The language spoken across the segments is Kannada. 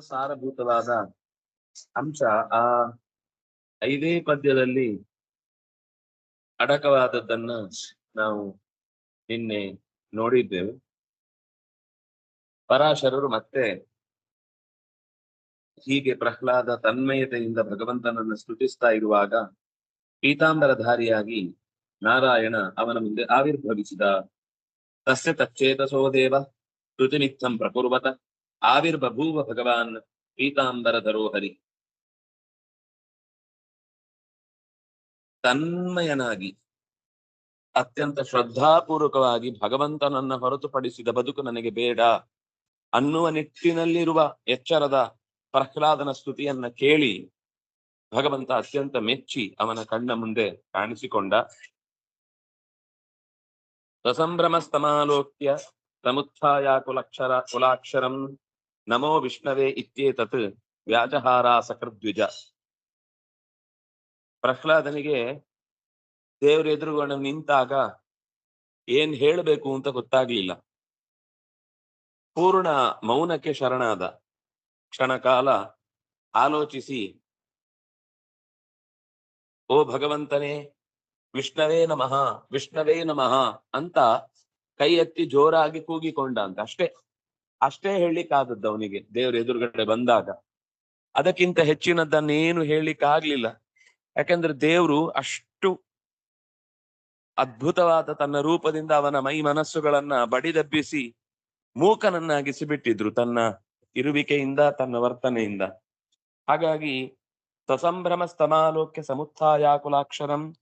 ಸಾರಭೂತವಾದ ಅಂಶ ಆ ಐದೇ ಪದ್ಯದಲ್ಲಿ ಅಡಕವಾದದ್ದನ್ನ ನಾವು ನಿನ್ನೆ ನೋಡಿದ್ದೆವು. ಪರಾಶರರು ಮತ್ತೆ ಹೀಗೆ ಪ್ರಹ್ಲಾದ ತನ್ಮಯತೆಯಿಂದ ಭಗವಂತನನ್ನು ಸ್ತುತಿಸ್ತಾ ಇರುವಾಗ ಪೀತಾಂಬರಧಾರಿಯಾಗಿ ನಾರಾಯಣ ಅವನ ಮುಂದೆ ಆವಿರ್ಭವಿಸಿದ ತಸ್ಯ ತಚ್ಚೇತಸೋ ದೇವ ಋತುನಿತ್ಯಂ ಪ್ರಕುರ್ವತ. ಆವಿರ್ಬಭೂವ ಭಗವಾನ್ ಪೀತಾಂಬರ ಹರಿ. ತನ್ಮಯನಾಗಿ, ಅತ್ಯಂತ ಶ್ರದ್ಧಾಪೂರ್ವಕವಾಗಿ ಭಗವಂತನನ್ನ ಹೊರತುಪಡಿಸಿದ ಬದುಕು ನನಗೆ ಬೇಡ ಅನ್ನುವ ನಿಟ್ಟಿನಲ್ಲಿರುವ ಎಚ್ಚರದ ಪ್ರಹ್ಲಾದನ ಸ್ತುತಿಯನ್ನ ಕೇಳಿ ಭಗವಂತ ಅತ್ಯಂತ ಮೆಚ್ಚಿ ಅವನ ಕಣ್ಣ ಮುಂದೆ ಕಾಣಿಸಿಕೊಂಡ. ಸಸಂಭ್ರಮಸ್ತಮಾಲೋಕ್ಯ ಸಮುತ್ಥಾಯ ಕುಲಕ್ಷರ ಕುಲಾಕ್ಷರಂ ನಮೋ ವಿಷ್ಣವೇ ಇತ್ಯೇತತ್ ವ್ಯಾಜಹಾರ ಸಕೃದ್ವಿಜ ಪ್ರಹ್ಲಾದನಿಗೆ ದೇವ್ರ ಎದುರುಗೊಂಡು ನಿಂತಾಗ ಏನ್ ಹೇಳಬೇಕು ಅಂತ ಗೊತ್ತಾಗ್ಲಿಲ್ಲ. ಪೂರ್ಣ ಮೌನಕ್ಕೆ ಶರಣಾದ ಕ್ಷಣಕಾಲ ಆಲೋಚಿಸಿ, ಓ ಭಗವಂತನೇ, ವಿಷ್ಣವೇ ನಮಃ ವಿಷ್ಣವೇ ನಮಃ ಅಂತ ಕೈ ಎತ್ತಿ ಜೋರಾಗಿ ಕೂಗಿಕೊಂಡ ಅಂತ ಅಷ್ಟೇ. ಅಷ್ಟೇ ಹೇಳಲಿಕ್ಕಾದದ್ದು ಅವನಿಗೆ, ದೇವ್ರ ಎದುರುಗಡೆ ಬಂದಾಗ. ಅದಕ್ಕಿಂತ ಹೆಚ್ಚಿನದನ್ನೇನು ಹೇಳಲಿಕ್ಕಾಗ್ಲಿಲ್ಲ. ಯಾಕಂದ್ರೆ ದೇವರು ಅಷ್ಟು ಅದ್ಭುತವಾದ ತನ್ನ ರೂಪದಿಂದ ಅವನ ಮೈ ಮನಸ್ಸುಗಳನ್ನ ಬಡಿದಬ್ಬಿಸಿ ಮೂಕನನ್ನಾಗಿಸಿ ಬಿಟ್ಟಿದ್ರು ತನ್ನ ಇರುವಿಕೆಯಿಂದ, ತನ್ನ ವರ್ತನೆಯಿಂದ. ಹಾಗಾಗಿ ಸಸಂಭ್ರಮ ಸ್ತಮಾಲೋಕ್ಯ ಸಮುತ್ಥಾಯಾಕುಲಾಕ್ಷರಂ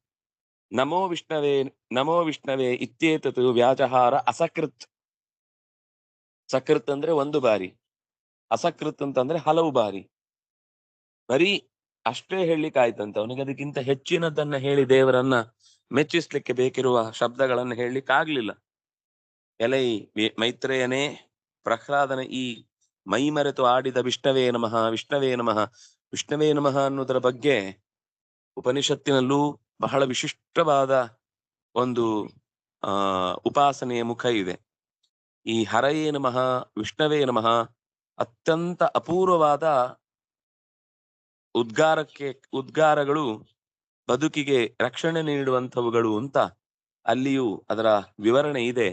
ನಮೋ ವಿಷ್ಣವೇ ನಮೋ ವಿಷ್ಣವೇ ಇತ್ಯೇತತು ವ್ಯಾಜಹಾರ ಅಸಕೃತ್. ಸಕೃತ್ ಅಂದ್ರೆ ಒಂದು ಬಾರಿ. ಅಸಕೃತ್ ಅಂತಂದ್ರೆ ಹಲವು ಬಾರಿ. ಬರೀ ಅಷ್ಟೇ ಹೇಳಲಿಕ್ಕಾಯ್ತಂತೆ ಅವನಿಗೆ ಅದಕ್ಕಿಂತ ಹೆಚ್ಚಿನದನ್ನ ಹೇಳಿ ದೇವರನ್ನ ಮೆಚ್ಚಿಸ್ಲಿಕ್ಕೆ ಬೇಕಿರುವ ಶಬ್ದಗಳನ್ನ ಹೇಳಲಿಕ್ಕೆ ಆಗ್ಲಿಲ್ಲ. ಎಲೈ ಮೈತ್ರೇಯನೇ, ಪ್ರಹ್ಲಾದನ ಈ ಮೈಮರೆತು ಆಡಿದ ವಿಷ್ಣವೇ ನಮಃ ವಿಷ್ಣವೇ ನಮಃ ವಿಷ್ಣವೇ ನಮಃ ಅನ್ನೋದರ ಬಗ್ಗೆ ಉಪನಿಷತ್ತಿನಲ್ಲೂ ಬಹಳ ವಿಶಿಷ್ಟವಾದ ಒಂದು, ಆ, ಉಪಾಸನೆಯ ಮುಖ ಇದೆ. ಈ ಹರಯೇ ನಮಃ, ವಿಷ್ಣವೇ ನಮಃ, ಅತ್ಯಂತ ಅಪೂರ್ವವಾದ ಉದ್ಗಾರಕ್ಕೆ, ಉದ್ಗಾರಗಳು ಬದುಕಿಗೆ ರಕ್ಷಣೆ ನೀಡುವಂಥವುಗಳು ಅಂತ ಅಲ್ಲಿಯೂ ಅದರ ವಿವರಣೆ ಇದೆ.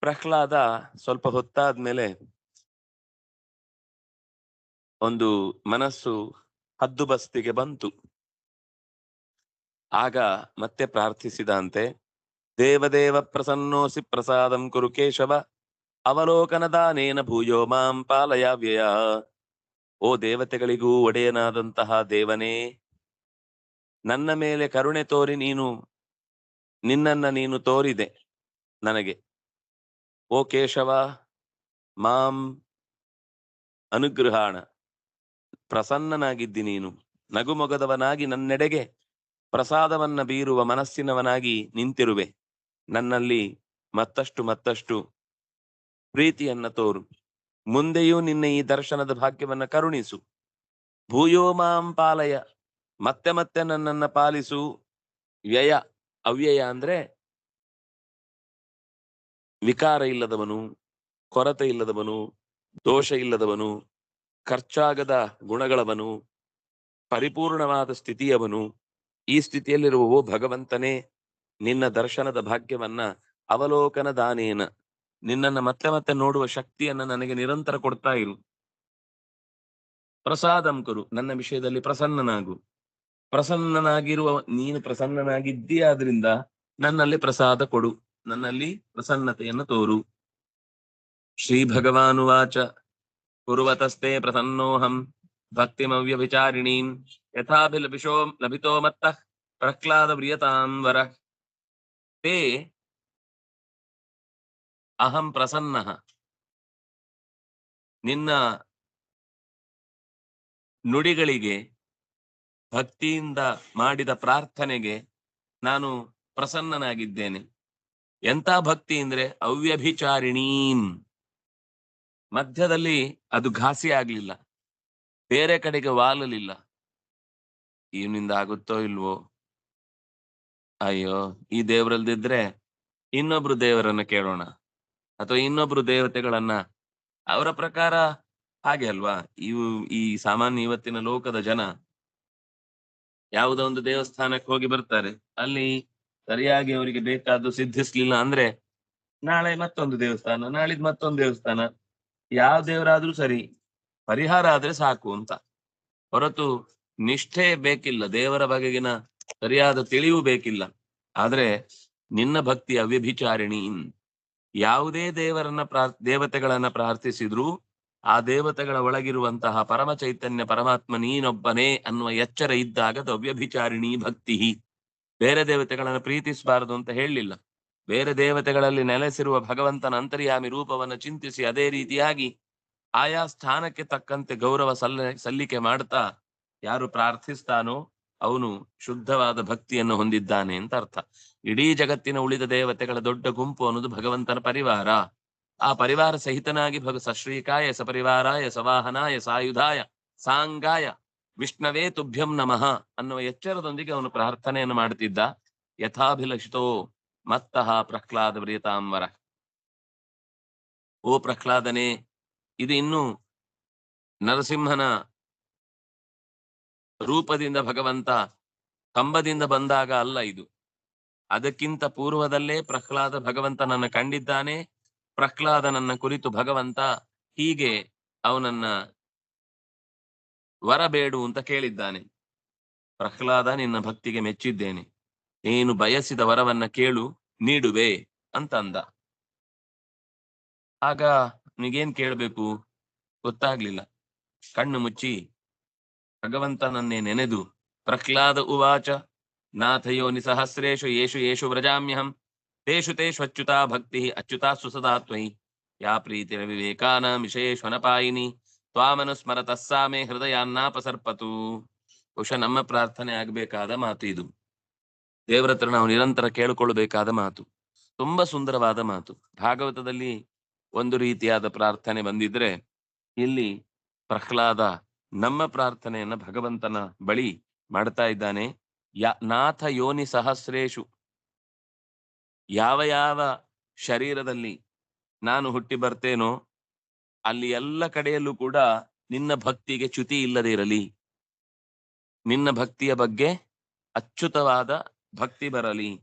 ಪ್ರಹ್ಲಾದ ಸ್ವಲ್ಪ ಹೊತ್ತಾದ್ಮೇಲೆ ಒಂದು ಮನಸ್ಸು ಹದ್ದುಬಸ್ತಿಗೆ ಬಂತು. ಆಗ ಮತ್ತೆ ಪ್ರಾರ್ಥಿಸಿದಂತೆ, ದೇವದೇವ ಪ್ರಸನ್ನೋಸಿ ಪ್ರಸಾದಂ ಕುರು ಕೇಶವ ಅವಲೋಕನದಾನೇನ ಭೂಯೋ ಮಾಂ ಪಾಲಯ ವ್ಯಯ ಓ ದೇವತೆಗಳಿಗೂ ಒಡೆಯನಾದಂತಹ ದೇವನೇ, ನನ್ನ ಮೇಲೆ ಕರುಣೆ ತೋರಿ ನೀನು, ನಿನ್ನನ್ನ ನೀನು ತೋರಿದೆ ನನಗೆ. ಓ ಕೇಶವ, ಮಾಂ ಅನುಗ್ರಹಾಣ, ಪ್ರಸನ್ನನಾಗಿದ್ದಿ ನೀನು, ನಗುಮೊಗದವನಾಗಿ ನನ್ನೆಡೆಗೆ, ಪ್ರಸಾದವನ್ನ ಬೀರುವ ಮನಸ್ಸಿನವನಾಗಿ ನಿಂತಿರುವೆ. ನನ್ನಲ್ಲಿ ಮತ್ತಷ್ಟು ಮತ್ತಷ್ಟು ಪ್ರೀತಿಯನ್ನ ತೋರು. ಮುಂದೆಯೂ ನಿನ್ನ ಈ ದರ್ಶನದ ಭಾಗ್ಯವನ್ನ ಕರುಣಿಸು. ಭೂಯೋ ಮಾಂ ಪಾಲಯ. ಮತ್ತೆ ಮತ್ತೆ ನನ್ನನ್ನ ಪಾಲಿಸು. ವ್ಯಯ, ಅವ್ಯಯ ಅಂದ್ರೆ ವಿಕಾರ ಇಲ್ಲದವನು, ಕೊರತೆ ಇಲ್ಲದವನು, ದೋಷ ಇಲ್ಲದವನು, ಖರ್ಚಾಗದ ಗುಣಗಳವನು, ಪರಿಪೂರ್ಣವಾದ ಸ್ಥಿತಿಯವನು, ಈ ಸ್ಥಿತಿಯಲ್ಲಿರುವ ಭಗವಂತನೇ, ನಿನ್ನ ದರ್ಶನದ ಭಾಗ್ಯವನ್ನ ಅವಲೋಕನ ದಾನೇನ. ನಿನ್ನನ್ನ ಮತ್ತೆ ಮತ್ತೆ ನೋಡುವ ಶಕ್ತಿಯನ್ನ ನನಗೆ ನಿರಂತರ ಕೊಡ್ತಾ ಇರು. ಪ್ರಸಾದಂ ಕುರು ನನ್ನ ವಿಷಯದಲ್ಲಿ ಪ್ರಸನ್ನನಾಗು. ಪ್ರಸನ್ನನಾಗಿರುವ, ನೀನು ಪ್ರಸನ್ನನಾಗಿದ್ದೀಯಾದ್ರಿಂದ ನನ್ನಲ್ಲಿ ಪ್ರಸಾದ ಕೊಡು. ನನ್ನಲ್ಲಿ ಪ್ರಸನ್ನತೆಯನ್ನು ತೋರು. ಶ್ರೀ ಭಗವಾನುವಾಚ. ಕುರುವತಸ್ತೆ ಪ್ರಸನ್ನೋಹಂ. ಭಕ್ತಿಮವ್ಯ ವಿಚಾರಿಣೀಂ ಯಥಾಭಿಲಭಿಷೋ, ಲಭಿತೋ ಮತ್ತ. ಪ್ರಹ್ಲಾದ ಪ್ರಿಯತಾಂ ವರ ತೇ ಅಹಂ ಪ್ರಸನ್ನ ನಿನ್ನ ನುಡಿಗಳಿಗೆ, ಭಕ್ತಿಯಿಂದ ಮಾಡಿದ ಪ್ರಾರ್ಥನೆಗೆ ನಾನು ಪ್ರಸನ್ನನಾಗಿದ್ದೇನೆ. ಎಂತ ಭಕ್ತಿ ಅಂದ್ರೆ ಅವ್ಯಭಿಚಾರಿಣೀಂ. ಮಧ್ಯದಲ್ಲಿ ಅದು ಘಾಸಿ ಆಗ್ಲಿಲ್ಲ. ಬೇರೆ ಕಡೆಗೆ ವಾಲಲಿಲ್ಲ. ಇವನಿಂದ ಆಗುತ್ತೋ ಇಲ್ವೋ? ಅಯ್ಯೋ, ಈ ದೇವರಲ್ದಿದ್ರೆ ಇನ್ನೊಬ್ರು ದೇವರನ್ನ ಕೇಳೋಣ. ಅಥವಾ ಇನ್ನೊಬ್ರು ದೇವತೆಗಳನ್ನ, ಅವರ ಪ್ರಕಾರ ಹಾಗೆ ಅಲ್ವಾ? ಇವು ಈ ಸಾಮಾನ್ಯ ಇವತ್ತಿನ ಲೋಕದ ಜನ ಯಾವುದೋ ಒಂದು ದೇವಸ್ಥಾನಕ್ಕೆ ಹೋಗಿ ಬರ್ತಾರೆ. ಅಲ್ಲಿ ಸರಿಯಾಗಿ ಅವರಿಗೆ ಬೇಕಾದ್ದು ಸಿದ್ಧಿಸ್ಲಿಲ್ಲ ಅಂದ್ರೆ ನಾಳೆ ಮತ್ತೊಂದು ದೇವಸ್ಥಾನ, ನಾಳಿದ್ ಮತ್ತೊಂದು ದೇವಸ್ಥಾನ. ಯಾವ ದೇವರಾದ್ರೂ ಸರಿ ಪರಿಹಾರ ಆದ್ರೆ ಸಾಕು ಅಂತ. ಹೊರತು ನಿಷ್ಠೆ ಬೇಕಿಲ್ಲ, ದೇವರ ಬಗೆಗಿನ ಸರಿಯಾದ ತಿಳಿವು ಬೇಕಿಲ್ಲ. ಆದ್ರೆ ನಿನ್ನ ಭಕ್ತಿ ಅವ್ಯಭಿಚಾರಿಣಿ ಯಾವುದೇ ದೇವರನ್ನ ಪ್ರಾರ್, ದೇವತೆಗಳನ್ನ ಪ್ರಾರ್ಥಿಸಿದ್ರು ಆ ದೇವತೆಗಳ ಒಳಗಿರುವಂತಹ ಪರಮ ಚೈತನ್ಯ ಪರಮಾತ್ಮ ನೀನೊಬ್ಬನೇ ಅನ್ನುವ ಎಚ್ಚರ ಇದ್ದಾಗ ದವ್ಯಭಿಚಾರಿಣಿ ಭಕ್ತಿ. ಬೇರೆ ದೇವತೆಗಳನ್ನು ಪ್ರೀತಿಸಬಾರದು ಅಂತ ಹೇಳಲಿಲ್ಲ. ಬೇರೆ ದೇವತೆಗಳಲ್ಲಿ ನೆಲೆಸಿರುವ ಭಗವಂತನ ಅಂತರ್ಯಾಮಿ ರೂಪವನ್ನು ಚಿಂತಿಸಿ ಅದೇ ರೀತಿಯಾಗಿ ಆಯಾ ಸ್ಥಾನಕ್ಕೆ ತಕ್ಕಂತೆ ಗೌರವ ಸಲ್ಲ, ಸಲ್ಲಿಕೆ ಮಾಡ್ತಾ ಯಾರು ಪ್ರಾರ್ಥಿಸ್ತಾನೋ ಅವನು ಶುದ್ಧವಾದ ಭಕ್ತಿಯನ್ನು ಹೊಂದಿದ್ದಾನೆ ಅಂತ ಅರ್ಥ. ಇಡೀ ಜಗತ್ತಿನ ಉಳಿದ ದೇವತೆಗಳ ದೊಡ್ಡ ಗುಂಪು ಅನ್ನೋದು ಭಗವಂತನ ಪರಿವಾರ. ಆ ಪರಿವಾರ ಸಹಿತನಾಗಿ ಭಗ ಸಶ್ರೀಕಾಯ ಸಪರಿವಾರಾಯ ಸವಾಹನಾಯ ಸಾಯುಧಾಯ ಸಾಂಗಾಯ ವಿಷ್ಣವೇ ತುಭ್ಯಂ ನಮಃ ಅನ್ನುವ ಎಚ್ಚರದೊಂದಿಗೆ ಅವನು ಪ್ರಾರ್ಥನೆಯನ್ನು ಮಾಡುತ್ತಿದ್ದ. ಯಥಾಭಿಲಷಿತೋ ಮತ್ತಃ ಪ್ರಹ್ಲಾದ ಪ್ರಿಯತಾಂಬರ ಓ ಪ್ರಹ್ಲಾದನೆ, ಇದು ಇನ್ನು ನರಸಿಂಹನ ರೂಪದಿಂದ ಭಗವಂತ ಕಂಬದಿಂದ ಬಂದಾಗ ಅಲ್ಲ ಇದು. ಅದಕ್ಕಿಂತ ಪೂರ್ವದಲ್ಲೇ ಪ್ರಹ್ಲಾದ ಭಗವಂತನನ್ನ ಕಂಡಿದ್ದಾನೆ. ಪ್ರಹ್ಲಾದನನ್ನ ಕುರಿತು ಭಗವಂತ ಹೀಗೆ ಅವನನ್ನ ವರಬೇಡು ಅಂತ ಕೇಳಿದ್ದಾನೆ. ಪ್ರಹ್ಲಾದ ನಿನ್ನ ಭಕ್ತಿಗೆ ಮೆಚ್ಚಿದ್ದೇನೆ. ನೀನು ಬಯಸಿದ ವರವನ್ನ ಕೇಳು, ನೀಡುವೆ ಅಂತಂದ. ಆಗ ನಿಗೇನ್ ಕೇಳಬೇಕು? ಗೊತ್ತಾಗ್ಲಿಲ್ಲ. ಕಣ್ಣು ಮುಚ್ಚಿ ಭಗವಂತನನ್ನೇ ನೆನೆದು ಪ್ರಹ್ಲಾದ ಉವಾಚ, ನಾಥಯೋ ಸಹಸ್ರೇಶು ಯೇಷು ಯೇಷು ವ್ರಜಾಮ್ಯಹಂ, ತೇಷು ತೇಷು ಅಚ್ಯುತಾ ಭಕ್ತಿ ಅಚ್ಯುತಾ ಸುಸದಾ ತ್ವಯಿ. ಯಾ ಪ್ರೀತಿರ ವಿವೇಕಾನ ವಿಷಯೇಶ್ವನಪಾಯಿನಿ ತ್ವಾಮನುಸ್ಮರತಃ ಸಾ ಮೇ ಹೃದಯಾನ್ನಾಪಸರ್ಪತು. ಬಹುಶಃ ನಮ್ಮ ಪ್ರಾರ್ಥನೆ ಆಗ್ಬೇಕಾದ ಮಾತು ಇದು. ದೇವರ ಹತ್ರ ನಾವು ನಿರಂತರ ಕೇಳಿಕೊಳ್ಳಬೇಕಾದ ಮಾತು. ತುಂಬಾ ಸುಂದರವಾದ ಮಾತು. ಭಾಗವತದಲ್ಲಿ ಒಂದು ರೀತಿಯಾದ ಪ್ರಾರ್ಥನೆ ಬಂದಿದ್ರೆ, ಇಲ್ಲಿ ಪ್ರಹ್ಲಾದ ನಮ್ಮ ಪ್ರಾರ್ಥನೆಯನ್ನ ಭಗವಂತನ ಬಳಿ ಮಾಡ್ತಾ ಇದ್ದಾನೆ. ಯಾ ನಾಥ ಯೋನಿ ಸಹಸ್ರೇಶು. ಯಾವ ಯಾವ ಶರೀರದಲ್ಲಿ ನಾನು ಹುಟ್ಟಿ ಬರ್ತೇನೋ, ಅಲ್ಲಿ ಎಲ್ಲ ಕಡೆಯಲ್ಲೂ ಕೂಡ ನಿನ್ನ ಭಕ್ತಿಗೆ ಚ್ಯುತಿ ಇಲ್ಲದೆ ಇರಲಿ. ನಿನ್ನ ಭಕ್ತಿಯ ಬಗ್ಗೆ ಅಚ್ಯುತವಾದ ಭಕ್ತಿ ಬರಲಿ.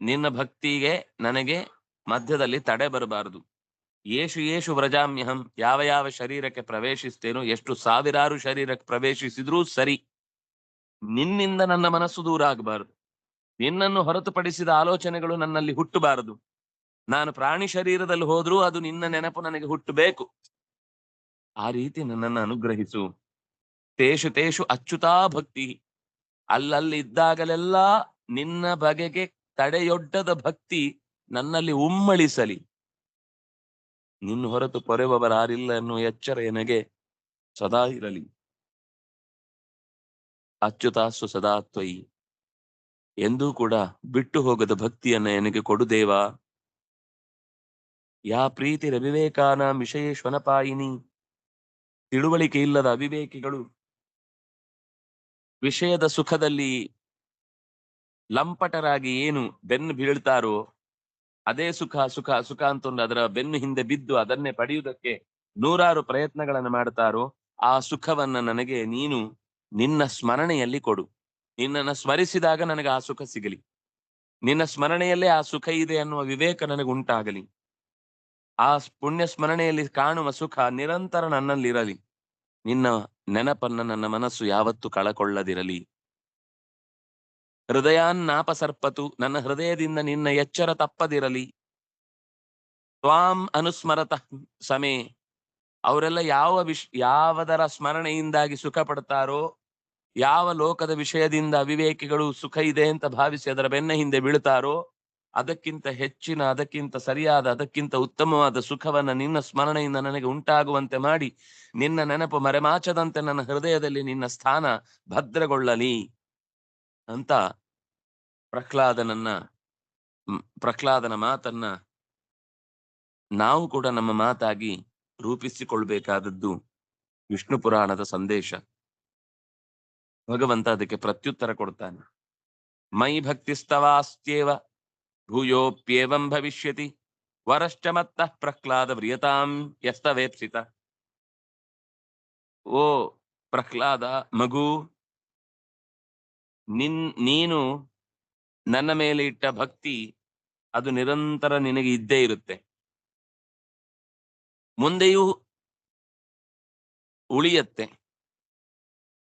ನಿನ್ನ ಭಕ್ತಿಗೆ ನನಗೆ ಮಧ್ಯದಲ್ಲಿ ತಡೆ ಬರಬಾರದು. ಯೇಷು ಯೇಷು ವ್ರಜಾಮ್ಯಹಂ. ಯಾವ ಯಾವ ಶರೀರಕ್ಕೆ ಪ್ರವೇಶಿಸ್ತೇನೋ, ಎಷ್ಟು ಸಾವಿರಾರು ಶರೀರಕ್ಕೆ ಪ್ರವೇಶಿಸಿದ್ರೂ ಸರಿ. ನಿನ್ನಿಂದ ನನ್ನ ಮನಸ್ಸು ದೂರ ಆಗಬಾರದು. ನಿನ್ನನ್ನು ಹೊರತುಪಡಿಸಿದ ಆಲೋಚನೆಗಳು ನನ್ನಲ್ಲಿ ಹುಟ್ಟಬಾರದು. ನಾನು ಪ್ರಾಣಿ ಶರೀರದಲ್ಲಿ ಹೋದ್ರೂ ಅದು ನಿನ್ನ ನೆನಪು ನನಗೆ ಹುಟ್ಟಬೇಕು. ಆ ರೀತಿ ನನ್ನನ್ನು ಅನುಗ್ರಹಿಸು. ತೇಷು ತೇಷು ಅಚ್ಚುತಾ ಭಕ್ತಿ. ಅಲ್ಲಲ್ಲಿ ಇದ್ದಾಗಲೆಲ್ಲ ನಿನ್ನ ಬಗೆಗೆ ತಡೆಯೊಡ್ಡದ ಭಕ್ತಿ ನನ್ನಲ್ಲಿ ಉಮ್ಮಳಿಸಲಿ. ನಿನ್ನ ಹೊರತು ಪೊರೆಬವರಾರಿಲ್ಲ ಎನ್ನುವ ಎಚ್ಚರ ನನಗೆ ಸದಾ ಇರಲಿ. ಅಚ್ಯುತಾಸು ಸದಾ ತ್ವಯಿ. ಎಂದೂ ಕೂಡ ಬಿಟ್ಟು ಹೋಗದ ಭಕ್ತಿಯನ್ನ ನನಗೆ ಕೊಡು ದೇವಾ. ಯಾ ಪ್ರೀತಿ ರವಿವೇಕಾನ ವಿಷಯೇಶ್ವನಪಾಯಿನಿ ತಿಳುವಳಿಕೆ ಇಲ್ಲದ ಅವಿವೇಕಿಗಳು. ವಿಷಯದ ಸುಖದಲ್ಲಿ ಲಂಪಟರಾಗಿ ಏನು ಬೆನ್ನು ಬೀಳ್ತಾರೋ ಅದೇ ಸುಖ ಸುಖ ಸುಖ ಅಂತಂದು ಅದರ ಬೆನ್ನು ಹಿಂದೆ ಬಿದ್ದು ಅದನ್ನೇ ಪಡೆಯುವುದಕ್ಕೆ ನೂರಾರು ಪ್ರಯತ್ನಗಳನ್ನು ಮಾಡ್ತಾರೋ ಆ ಸುಖವನ್ನ ನನಗೆ ನೀನು ನಿನ್ನ ಸ್ಮರಣೆಯಲ್ಲಿ ಕೊಡು. ನಿನ್ನನ್ನು ಸ್ಮರಿಸಿದಾಗ ನನಗೆ ಆ ಸುಖ ಸಿಗಲಿ. ನಿನ್ನ ಸ್ಮರಣೆಯಲ್ಲೇ ಆ ಸುಖ ಇದೆ ಅನ್ನುವ ವಿವೇಕ ನನಗೆ ಉಂಟಾಗಲಿ. ಆ ಪುಣ್ಯ ಸ್ಮರಣೆಯಲ್ಲಿ ಕಾಣುವ ಸುಖ ನಿರಂತರ ನನ್ನಲ್ಲಿರಲಿ. ನಿನ್ನ ನೆನಪನ್ನ ನನ್ನ ಮನಸ್ಸು ಯಾವತ್ತು ಕಳಕೊಳ್ಳದಿರಲಿ. ಹೃದಯಾನ್ನಾಪಸರ್ಪತು ನನ್ನ ಹೃದಯದಿಂದ ನಿನ್ನ ಎಚ್ಚರ ತಪ್ಪದಿರಲಿ. ತ್ವಾಂ ಅನುಸ್ಮರತ ಸಮೇ. ಅವರೆಲ್ಲ ಯಾವ ವಿಷ್, ಯಾವದರ ಸ್ಮರಣೆಯಿಂದಾಗಿ ಸುಖ ಪಡ್ತಾರೋ ಯಾವ ಲೋಕದ ವಿಷಯದಿಂದ ಅವಿವೇಕಿಗಳು ಸುಖ ಇದೆ ಅಂತ ಭಾವಿಸಿ ಅದರ ಬೆನ್ನ ಹಿಂದೆ ಬೀಳುತ್ತಾರೋ ಅದಕ್ಕಿಂತ ಹೆಚ್ಚಿನ, ಅದಕ್ಕಿಂತ ಸರಿಯಾದ, ಅದಕ್ಕಿಂತ ಉತ್ತಮವಾದ ಸುಖವನ್ನ ನಿನ್ನ ಸ್ಮರಣೆಯಿಂದ ನನಗೆ ಉಂಟಾಗುವಂತೆ ಮಾಡಿ, ನಿನ್ನ ನೆನಪು ಮರೆಮಾಚದಂತೆ ನನ್ನ ಹೃದಯದಲ್ಲಿ ನಿನ್ನ ಸ್ಥಾನ ಭದ್ರಗೊಳ್ಳಲಿ. ಅಂತ ಪ್ರಹ್ಲಾದನನ್ನ ಪ್ರಹ್ಲಾದನ ಮಾತನ್ನ ನಾವು ಕೂಡ ನಮ್ಮ ಮಾತಾಗಿ ರೂಪಿಸಿಕೊಳ್ಬೇಕಾದದ್ದು ವಿಷ್ಣು ಪುರಾಣದ ಸಂದೇಶ. ಭಗವಂತ ಅದಕ್ಕೆ ಪ್ರತ್ಯುತ್ತರ ಕೊಡ್ತಾನೆ. ಮೈ ಭಕ್ತಿಸ್ತವಾಸ್ತ್ಯೇವ ಭೂಯೋಪ್ಯೇವಂ ಭವಿಷ್ಯತಿ ವರಶ್ಚ ಮತ್ತ ಪ್ರಹ್ಲಾದ ವ್ರಿಯತಾಂ ಯಸ್ತವೇಪ್ಸಿತ. ಓ ಪ್ರಹ್ಲಾದ ಮಗು ನಿನ್, ನೀನು ನನ್ನ ಮೇಲೆ ಇಟ್ಟ ಭಕ್ತಿ ಅದು ನಿರಂತರ ನಿನಗೆ ಇದ್ದೇ ಇರುತ್ತೆ. ಮುಂದೆಯೂ ಉಳಿಯತ್ತೆ.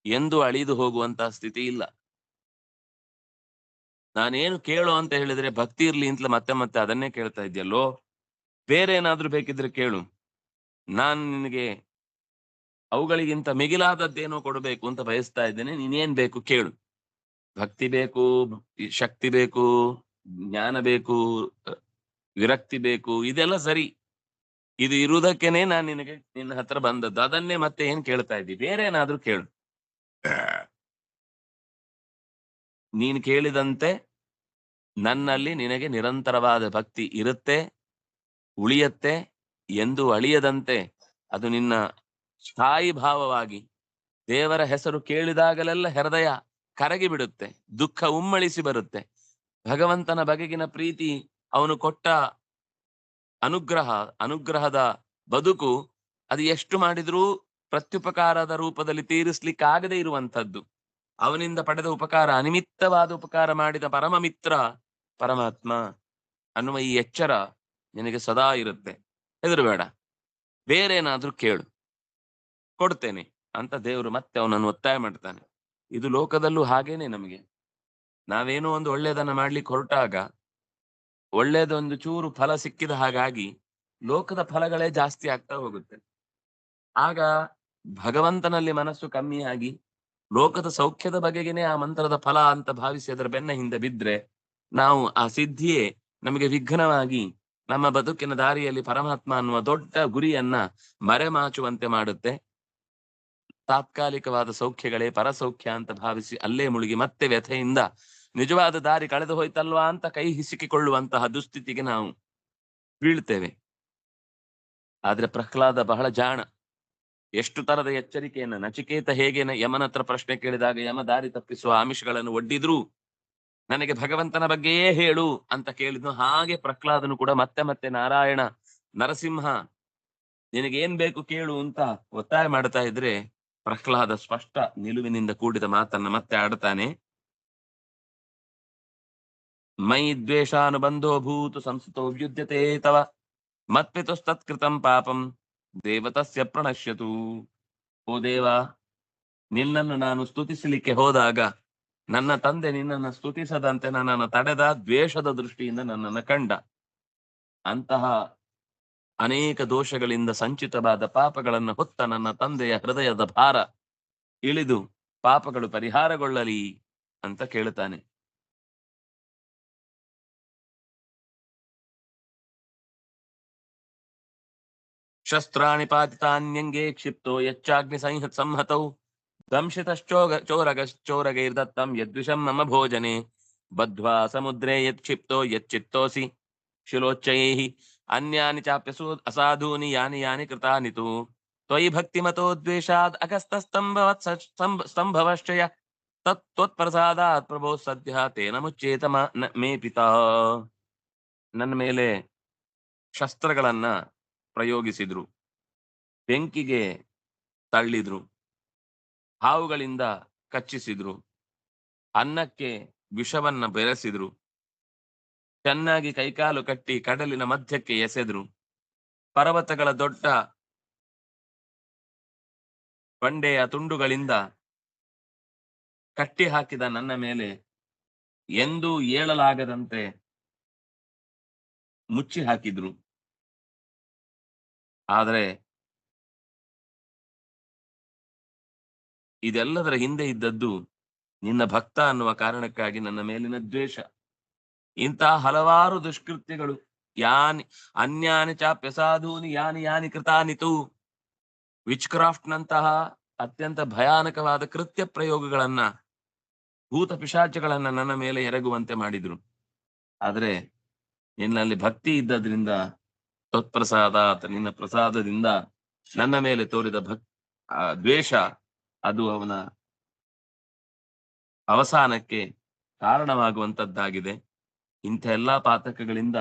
ಎಂದು ಅಳಿದು ಹೋಗುವಂತಹ ಸ್ಥಿತಿ ಇಲ್ಲ. ನಾನೇನು ಕೇಳು ಅಂತ ಹೇಳಿದ್ರೆ ಭಕ್ತಿ ಇರ್ಲಿ ಅಂತಲೇ ಮತ್ತೆ ಮತ್ತೆ ಅದನ್ನೇ ಕೇಳ್ತಾ ಇದೆಯಲ್ಲೋ ಬೇರೆ ಏನಾದ್ರೂ ಬೇಕಿದ್ರೆ ಕೇಳು. ನಾನ್ ನಿನಗೆ ಅವುಗಳಿಗಿಂತ ಮಿಗಿಲಾದದ್ದೇನೋ ಕೊಡಬೇಕು ಅಂತ ಬಯಸ್ತಾ ಇದ್ದೇನೆ, ನೀನೇನ್ ಬೇಕು ಕೇಳು. ಭಕ್ತಿ ಬೇಕು ಶಕ್ತಿ ಬೇಕು ಜ್ಞಾನ ಬೇಕು ವಿರಕ್ತಿ ಬೇಕು ಇದೆಲ್ಲ ಸರಿ. ಇದು ಇರುವುದಕ್ಕೇನೆ ನಾನು ನಿನಗೆ ನಿನ್ನ ಹತ್ರ ಬಂದದ್ದು. ಅದನ್ನೇ ಮತ್ತೆ ಏನ್ ಕೇಳ್ತಾ ಇದ್ದಿ? ಬೇರೆ ಏನಾದ್ರೂ ಕೇಳು. ನೀನು ಕೇಳಿದಂತೆ ನನ್ನಲ್ಲಿ ನಿನಗೆ ನಿರಂತರವಾದ ಭಕ್ತಿ ಇರುತ್ತೆ ಉಳಿಯತ್ತೆ ಎಂದು ಅಳಿಯದಂತೆ ಅದು ನಿನ್ನ ಸ್ಥಾಯಿ ಭಾವವಾಗಿ ದೇವರ ಹೆಸರು ಕೇಳಿದಾಗಲೆಲ್ಲ ಹೃದಯ ಕರಗಿ ಬಿಡುತ್ತೆ, ದುಃಖ ಉಮ್ಮಳಿಸಿ ಬರುತ್ತೆ. ಭಗವಂತನ ಬಗೆಗಿನ ಪ್ರೀತಿ ಅವನು ಕೊಟ್ಟ ಅನುಗ್ರಹ, ಅನುಗ್ರಹದ ಬದುಕು ಅದು ಎಷ್ಟು ಮಾಡಿದ್ರೂ ಪ್ರತ್ಯುಪಕಾರದ ರೂಪದಲ್ಲಿ ತೀರಿಸ್ಲಿಕ್ಕಾಗದೇ ಇರುವಂತದ್ದು ಅವನಿಂದ ಪಡೆದ ಉಪಕಾರ, ಅನಿಮಿತ್ತವಾದ ಉಪಕಾರ ಮಾಡಿದ ಪರಮ ಮಿತ್ರ ಪರಮಾತ್ಮ ಅನ್ನುವ ಈ ಎಚ್ಚರ ನಿನಗೆ ಸದಾ ಇರುತ್ತೆ. ಹೆದರಬೇಡ. ಬೇರೇನಾದ್ರೂ ಕೇಳು. ಕೊಡ್ತೇನೆ ಅಂತ ದೇವರು ಮತ್ತೆ ಅವನನ್ನು ಒತ್ತಾಯ ಮಾಡ್ತಾನೆ. ಇದು ಲೋಕದಲ್ಲೂ ಹಾಗೇನೆ ನಮಗೆ. ನಾವೇನೋ ಒಂದು ಒಳ್ಳೆಯದನ್ನ ಮಾಡ್ಲಿಕ್ಕೆ ಹೊರಟಾಗ, ಒಳ್ಳೇದೊಂದು ಚೂರು ಫಲ ಸಿಕ್ಕಿದ ಹಾಗಾಗಿ ಲೋಕದ ಫಲಗಳೇ ಜಾಸ್ತಿ ಆಗ್ತಾ ಹೋಗುತ್ತೆ. ಆಗ ಭಗವಂತನಲ್ಲಿ ಮನಸ್ಸು ಕಮ್ಮಿಯಾಗಿ ಲೋಕದ ಸೌಖ್ಯದ ಬಗೆಗೇನೆ ಆ ಮಂತ್ರದ ಫಲ ಅಂತ ಭಾವಿಸಿ ಅದರ ಬೆನ್ನ ಹಿಂದೆ ಬಿದ್ರೆ ನಾವು ಆ ಸಿದ್ಧಿಯೇ ನಮಗೆ ವಿಘ್ನವಾಗಿ ನಮ್ಮ ಬದುಕಿನ ದಾರಿಯಲ್ಲಿ ಪರಮಾತ್ಮ ಅನ್ನುವ ದೊಡ್ಡ ಗುರಿಯನ್ನ ಮರೆಮಾಚುವಂತೆ ಮಾಡುತ್ತೆ. ತಾತ್ಕಾಲಿಕವಾದ ಸೌಖ್ಯಗಳೇ ಪರಸೌಖ್ಯ ಅಂತ ಭಾವಿಸಿ ಅಲ್ಲೇ ಮುಳುಗಿ ಮತ್ತೆ ವ್ಯಥೆಯಿಂದ ನಿಜವಾದ ದಾರಿ ಕಳೆದು ಹೋಯ್ತಲ್ವಾ ಅಂತ ಕೈ ಹಿಸುಕಿಕೊಳ್ಳುವಂತಹ ದುಸ್ಥಿತಿಗೆ ನಾವು ಬೀಳ್ತೇವೆ. ಆದ್ರೆ ಪ್ರಹ್ಲಾದ ಬಹಳ ಜಾಣ. ಎಷ್ಟು ತರದ ಎಚ್ಚರಿಕೆಯನ್ನ, ನಚಿಕೇತ ಹೇಗೆ ಯಮನತ್ರ ಪ್ರಶ್ನೆ ಕೇಳಿದಾಗ ಯಮ ದಾರಿ ತಪ್ಪಿಸುವ ಆಮಿಷಗಳನ್ನು ಒಡ್ಡಿದ್ರು? ನನಗೆ ಭಗವಂತನ ಬಗ್ಗೆಯೇ ಹೇಳು ಅಂತ ಕೇಳಿದ್ನು. ಹಾಗೆ ಪ್ರಹ್ಲಾದನು ಕೂಡ ಮತ್ತೆ ಮತ್ತೆ ನಾರಾಯಣ ನರಸಿಂಹ ನಿನಗೇನ್ ಬೇಕು ಕೇಳು ಅಂತ ಒತ್ತಾಯ ಮಾಡ್ತಾ ಇದ್ರೆ ಪ್ರಹ್ಲಾದ ಸ್ಪಷ್ಟ ನಿಲುವಿನಿಂದ ಕೂಡಿದ ಮಾತನ್ನ ಮತ್ತೆ ಆಡ್ತಾನೆ ಮೈ ದ್ವೇಷಾನುಬಂಧೋ ಭೂತು ಸಂಸ್ಕೃತೋ ವ್ಯುದ್ಯತೆ ತವ ಮತ್ಪಿತುಸ್ತತ್ಕೃತಂ ಪಾಪಂ ದೇವತಸ್ಯ ಪ್ರಣಶ್ಯತು. ಓ ದೇವ, ನಿನ್ನನ್ನು ನಾನು ಸ್ತುತಿಸಲಿಕ್ಕೆ ಹೋದಾಗ ನನ್ನ ತಂದೆ ನಿನ್ನನ್ನು ಸ್ತುತಿಸದಂತೆ ನನ್ನನ್ನು ತಡೆದ ದ್ವೇಷದ ದೃಷ್ಟಿಯಿಂದ ನನ್ನನ್ನು ಕಂಡ. ಅಂತಹ ಅನೇಕ ದೋಷಗಳಿಂದ ಸಂಚಿತವಾದ ಪಾಪಗಳನ್ನು ಹೊತ್ತ ನನ್ನ ತಂದೆಯ ಹೃದಯದ ಭಾರ ಇಳಿದು ಪಾಪಗಳು ಪರಿಹಾರಗೊಳ್ಳಲಿ ಅಂತ ಕೇಳುತ್ತಾನೆ. ಶಸ್ತ್ರಾಣಿ ಪಾತಿತಾನ್ಯಂಗೆ ಕ್ಷಿಪ್ತೋ ಯಚ್ಚಾಗ್ನಿ ಸಂಹತ್ ಸಂಹತೌ ದಂಶಿತಶ್ಚೋಗ ಚೋರಗೈರ್ದತ್ತಂ ಯದ್ವಿಷಂ ಮಮ ಭೋಜನೆ. ಬದ್ಧ್ವಾ ಸಮುದ್ರೇ ಯತ್ಕ್ಷಿಪ್ತೋ ಯಚ್ಚಿತ್ತೋಸಿ. ಶಿಲೋಚ್ಚಯೈಃ ಅನ್ಯಾನಿ ಚಾಪ್ಯಸು ಅಸಾಧೂನಿ ಯಾನಿ ಯಾನಿ ಕೃತಾನಿ ತು ತ್ವಯಿ ಭಕ್ತಿಮತೋ ದ್ವೇಷಾದ್ ಅಗಸ್ತಸ್ತಂಭವತ್ ಸ್ತಂಭವತ್ ಸ್ತಂಭವಶ್ಚಯ ತತ್ ತ್ವತ್ಪ್ರಸಾದಾತ್ ಪ್ರಭೋ ಸದ್ಯ ತೇನ ಮುಚ್ಚೇತ ಮೇ ಪಿತಾ. ನನ್ನ ಮೇಲೆ ಶಸ್ತ್ರಗಳನ್ನ ಪ್ರಯೋಗಿಸಿದ್ರು. ಬೆಂಕಿಗೆ ತಳ್ಳಿದ್ರು. ಹಾವುಗಳಿಂದ ಕಚ್ಚಿಸಿದ್ರು. ಅನ್ನಕ್ಕೆ ವಿಷವನ್ನ ಬೆರೆಸಿದ್ರು. ಚೆನ್ನಾಗಿ ಕೈಕಾಲು ಕಟ್ಟಿ ಕಡಲಿನ ಮಧ್ಯಕ್ಕೆ ಎಸೆದ್ರು. ಪರ್ವತಗಳ ದೊಡ್ಡ ಬಂಡೆಯ ತುಂಡುಗಳಿಂದ ಕಟ್ಟಿ ಹಾಕಿದ ನನ್ನ ಮೇಲೆ ಎಂದೂ ಏಳಲಾಗದಂತೆ ಮುಚ್ಚಿ ಹಾಕಿದ್ರು. ಆದರೆ ಇದೆಲ್ಲದರ ಹಿಂದೆ ಇದ್ದದ್ದು ನಿನ್ನ ಭಕ್ತ ಅನ್ನುವ ಕಾರಣಕ್ಕಾಗಿ ನನ್ನ ಮೇಲಿನ ದ್ವೇಷ. ಇಂತಹ ಹಲವಾರು ದುಷ್ಕೃತ್ಯಗಳು. ಯಾನಿ, ಅನ್ಯಾನಿ ಚಾಪ್ಯಸಾಧೂನಿ ಯಾನಿ ಯಾನಿ ಕೃತಾನಿತು. ವಿಚ್ ಕ್ರಾಫ್ಟ್ ನಂತಹ ಅತ್ಯಂತ ಭಯಾನಕವಾದ ಕೃತ್ಯ ಪ್ರಯೋಗಗಳನ್ನ, ಭೂತ ಪಿಶಾಚಗಳನ್ನ ನನ್ನ ಮೇಲೆ ಎರಗುವಂತೆ ಮಾಡಿದ್ರು. ಆದ್ರೆ, ನಿನ್ನಲ್ಲಿ ಭಕ್ತಿ ಇದ್ದದ್ರಿಂದ, ತತ್ಪ್ರಸಾದ ನಿನ್ನ ಪ್ರಸಾದದಿಂದ ನನ್ನ ಮೇಲೆ ತೋರಿದ ಭಕ್ ದ್ವೇಷ, ಅದು ಅವನ ಅವಸಾನಕ್ಕೆ ಕಾರಣವಾಗುವಂತದ್ದಾಗಿದೆ. ಇಂಥ ಎಲ್ಲಾ ಪಾತಕಗಳಿಂದ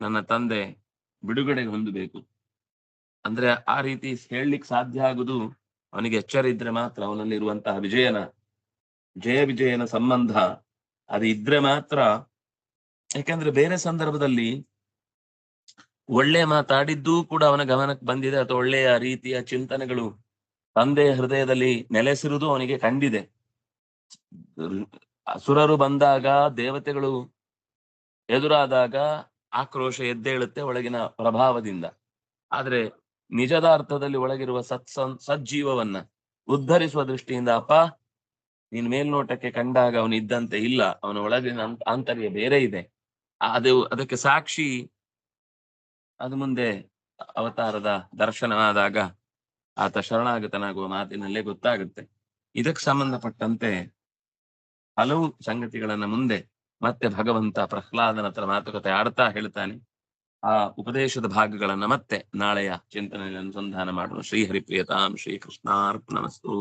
ನನ್ನ ತಂದೆ ಬಿಡುಗಡೆ ಹೊಂದಬೇಕು. ಅಂದ್ರೆ ಆ ರೀತಿ ಹೇಳಲಿಕ್ಕೆ ಸಾಧ್ಯ ಆಗುದು ಅವನಿಗೆ ಎಚ್ಚರ ಇದ್ರೆ ಮಾತ್ರ ಅವನಲ್ಲಿರುವಂತಹ ವಿಜಯನ, ಜಯ ವಿಜಯನ ಸಂಬಂಧ ಅದು ಇದ್ರೆ ಮಾತ್ರ. ಯಾಕೆಂದ್ರೆ ಬೇರೆ ಸಂದರ್ಭದಲ್ಲಿ ಒಳ್ಳೆ ಮಾತಾಡಿದ್ದೂ ಕೂಡ ಅವನ ಗಮನಕ್ಕೆ ಬಂದಿದೆ, ಅಥವಾ ಒಳ್ಳೆಯ ರೀತಿಯ ಚಿಂತನೆಗಳು ತಂದೆಯ ಹೃದಯದಲ್ಲಿ ನೆಲೆಸಿರುವುದು ಅವನಿಗೆ ಕಂಡಿದೆ. ಅಸುರರು ಬಂದಾಗ ದೇವತೆಗಳು ಎದುರಾದಾಗ ಆಕ್ರೋಶ ಎದ್ದೇಳುತ್ತೆ ಒಳಗಿನ ಪ್ರಭಾವದಿಂದ. ಆದ್ರೆ ನಿಜದ ಅರ್ಥದಲ್ಲಿ ಒಳಗಿರುವ ಸತ್ಸನ್ ಸಜ್ಜೀವವನ್ನ ಉದ್ಧರಿಸುವ ದೃಷ್ಟಿಯಿಂದ ಅಪ್ಪ, ನೀನ್ ಮೇಲ್ನೋಟಕ್ಕೆ ಕಂಡಾಗ ಅವನು ಇದ್ದಂತೆ ಇಲ್ಲ. ಅವನ ಒಳಗಿನ ಆಂತ- ಆಂತರ್ಯ ಬೇರೆ ಇದೆ. ಅದು, ಅದಕ್ಕೆ ಸಾಕ್ಷಿ ಅದು ಮುಂದೆ ಅವತಾರದ ದರ್ಶನವಾದಾಗ ಆತ ಶರಣಾಗತನಾಗುವ ಮಾತಿನಲ್ಲೇ ಗೊತ್ತಾಗುತ್ತೆ. ಇದಕ್ಕೆ ಸಂಬಂಧಪಟ್ಟಂತೆ ಹಲವು ಸಂಗತಿಗಳನ್ನ ಮುಂದೆ ಮತ್ತೆ ಭಗವಂತ ಪ್ರಹ್ಲಾದನ ಹತ್ರ ಮಾತುಕತೆ ಆಡ್ತಾ ಹೇಳ್ತಾನೆ. ಆ ಉಪದೇಶದ ಭಾಗಗಳನ್ನ ಮತ್ತೆ ನಾಳೆಯ ಚಿಂತನೆಯಲ್ಲಿ ಅನುಸಂಧಾನ ಮಾಡೋಣ. ಶ್ರೀಹರಿಪ್ರಿಯತಾಂ ಶ್ರೀ ಕೃಷ್ಣಾರ್ಪಣಮಸ್ತು